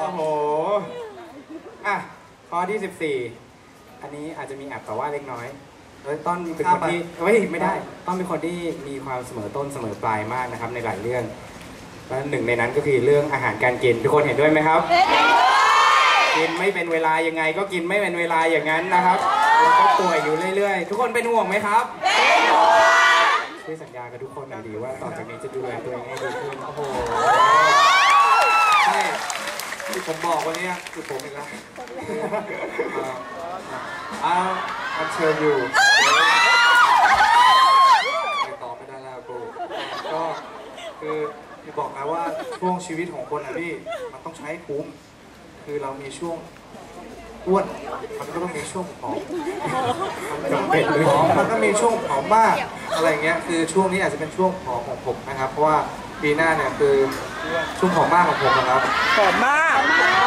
โอ้โห อะ ข้อที่ 14 อันนี้อาจจะมีแอบแต่ว่าเล็กน้อยเอ้ยต้นเป็นคนที่เฮ้ยไม่ได้ ต้นเป็นคนที่มีความเสมอต้นเสมอปลายมากนะครับ ในหลายเรื่อง และหนึ่งในนั้นก็คือเรื่องอาหารการกิน ทุกคนเห็นด้วยไหมครับ กินไม่เป็นเวลายังไง ก็กินไม่เป็นเวลาอย่างนั้นนะครับแล้วก็ป่วยอยู่เรื่อยๆ ทุกคนเป็นห่วงไหมครับ เป็นห่วงช่วยสัญญากับทุกคนหน่อยดีว่าต่อจากนี้จะดูแลตัวเองให้ดีขึ้น โอ้โหใช่ ที่ผมบอกวันนี้คือผมอีกแล้วอ้าวอันเชิญอยู่ไปต่อไม่ได้แล้วกูก็คือที่บอกนะว่าช่วงชีวิตของคนอะพี่มันต้องใช้คุ้ม คือเรามีช่วงอ้วนมันก็ต้องมีช่วงผอมมันก็เป็นผอมมันก็มีช่วงผอมมากอะไรเงี้ยคือช่วงนี้อาจจะเป็นช่วงผอมของผมนะครับ เพราะว่าปีหน้าเนี่ยคือ ช่วงผอมมากของผมนะครับหอมมาก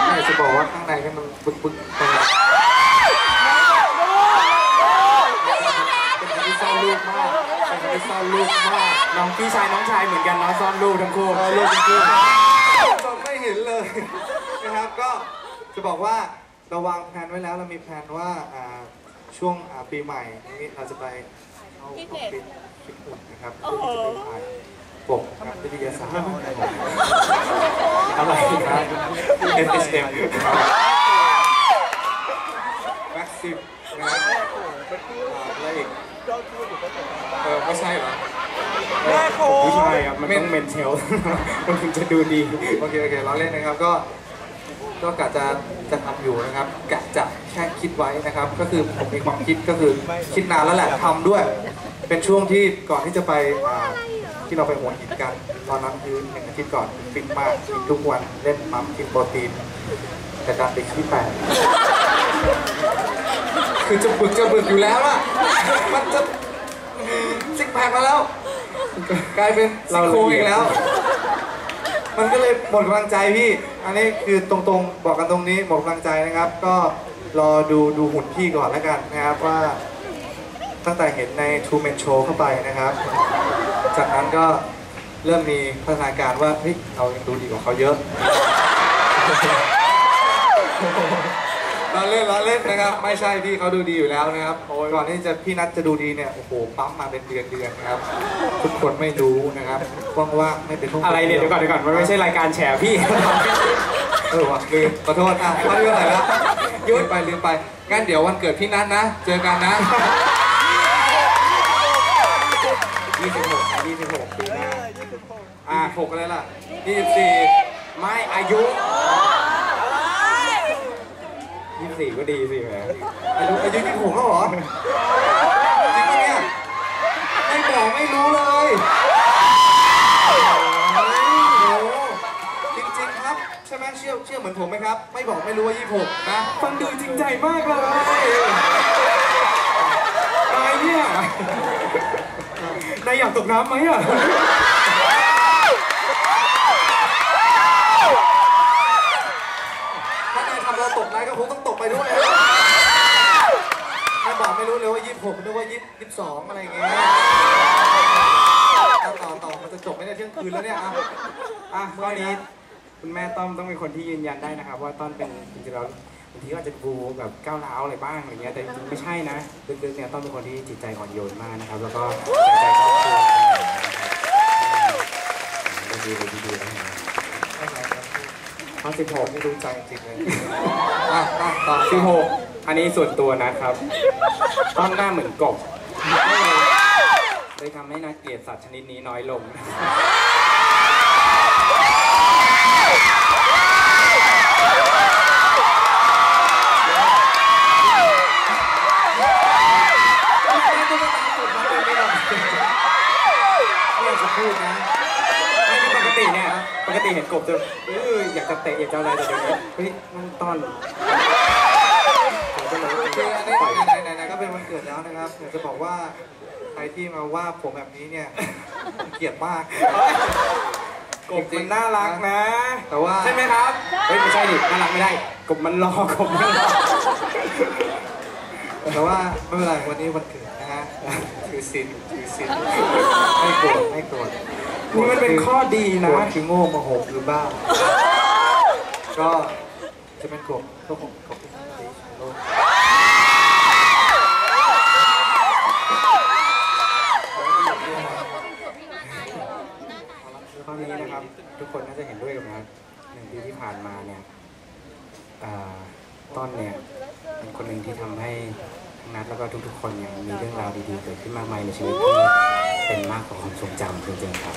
อยากจะบอกว่าข้างในเนี่ยมันบึกบึกๆเป็นเป็นคนที่ซ่อนลูกมากเป็นคนที่ซ่อนลูกมากน้องพี่ชายน้องชายเหมือนกันเนาะซ่อนลูกทั้งคู่เออลูกจริงๆจนไม่เห็นเลยนะครับก็จะบอกว่าเราวางแผนไว้แล้วเรามีแผนว่าอ่าช่วงอ่าปีใหม่นี้เราจะไปเข้าออฟฟิศฟิตหุ่นนะครับเพื่อที่จะไปถ่าย ปกกับวิทยาศาสตร์นะครับอะไรครับ NSM แม็กซิมนะครับอ่าอะไรอีกเออไม่ใช่เหรอแม่โคผู้ชายครับมันต้องเมนเทลมันถึงจะดูดี โอเค โอเค เราเล่นนะครับ ก็ก็กะจะจะทำอยู่นะครับกะจะแค่คิดไว้นะครับ ก็คือผมมีความคิดก็คือคิดนานแล้วแหละทำด้วย เป็นช่วงที่ก่อนที่จะไปอ่า ที่เราไปหัวหินกัน ตอนนั้นคือหนึ่งอาทิตย์ก่อนฟิตมากกินทุกวันเล่นมัมกินโปรตีน แต่การไปขี้แตกคือจะบึกจะบึกอยู่แล้วอะมันจะซิกแพคมาแล้ว กลายเป็นซี่โครงอีกแล้ว มันก็เลยหมดกำลังใจพี่ อันนี้คือตรงๆ บอกกันตรงนี้หมดกำลังใจนะครับ ก็รอดูดูหุ่นพี่ก่อนแล้วกันนะครับว่าตั้งแต่เห็นใน Two Man Show เข้าไปนะครับ จากนั้นก็เริ่มมีพัฒนาการว่าเฮ้ยเรายังดูดีกว่าเขาเยอะเราเล่นเราเล่นนะครับ ไม่ใช่พี่เขาดูดีอยู่แล้วนะครับก่อนที่จะพี่นัทจะดูดีเนี่ยโอ้โหปั๊มมาเป็นเดือนเดือนๆนะครับ ทุกคนไม่รู้นะครับว่างๆไม่เป็นทุกอะไรเนี่ยเดี๋ยวก่อนเดี๋ยวก่อนมันไม่ใช่รายการแฉพี่เออว่ะลืมขอโทษอะเขาเรื่องอะไรแล้วลืมไปลืมไปงั้นเดี๋ยววันเกิดพี่นัทนะ เจอกันนะ 26 26ปีหน้าอะหกอะไรล่ะยี่สิบสี่ไม่อายุ24ก็ดีสิแหมอายุอายุยี่สิบหกแล้วเหรอจริงปะเนี่ยไม่บอกไม่รู้เลยโอ้โหจริงๆครับใช่ไหมเชื่อเชื่อเหมือนผมไหมครับ ไม่บอกไม่รู้ว่ายี่สิบหกนะฟังดูจริงใจมากเลยอะไรเนี่ย นายอยากตกน้ำไหมอะถ้านายทำเราตกนายก็คงต้องตกไปด้วยไม่บอกไม่รู้เลยว่ายี่สิบหกนึกว่ายี่สิบสองอะไรอย่างเงี้ยต่อต่อมันจะจบไม่ได้เที่ยงคืนแล้วเนี่ยอะอะข้อนี้คุณแม่ต้อมต้องเป็นคนที่ยืนยันได้นะครับ ว่าต้อนเป็นจริงๆแล้ว บางทีก็อาจจะดูแบบก้าวร้าวอะไรบ้างอะไรเงี้ยแต่จริงๆไม่ใช่นะลึกๆเนี่ยต้อมเป็นคนที่จิตใจอ่อนโยนมากนะครับ แล้วก็ใส่ใจครอบครัวนะครับดีเลยดีๆนะครับข้อ16ไม่รู้ใจจริงๆเลยอะอะต่อ16อันนี้ส่วนตัวนะครับต้อมหน้าเหมือนกบเลยทำให้นักเกลียดสัตว์ชนิดนี้น้อยลงไม่ ติเนี่ยปกติเห็นกบจะเอออยากจะเตะอยากจะอะไรแต่เดี๋ยวนี้เฮ้ยมันต้อนผมก็เลยคืออันนี้ปล่อยไหนไหนๆก็เป็นวันเกิดแล้วนะครับอยากจะบอกว่าใครที่มาว่าผมแบบนี้เนี่ยเกลียดมาก กบมันน่ารักนะแต่ว่า ใช่ไหมครับเฮ้ยไม่ใช่ดิน่ารักไม่ได้กบมันรอกบมันรอแต่ว่าไม่เป็นไรวันนี้วันเกิดนะฮะถือศีลถือศีลไม่โกรธไม่โกรธ นี่มันเป็นข้อดีโกนะรธคือโง่โมโหหรือบ้าก็ก็จะเป็นกบก็คงกบที่ดีของโลกข้อนี้นะครับ ทุกคนน่าจะเห็นด้วยกับนะหนึ่งปีที่ผ่านมาเนี่ยอ่าต้นเนี่ยเป็นคนหนึ่งที่ทำให้ทั้งนัดแล้วก็ทุกๆ คนเนี่ยมีเรื่องราวดีๆเกิดขึ้นมากมายในชีวิตที่ เป็นมากกว่าความทรงจำจริงๆครับ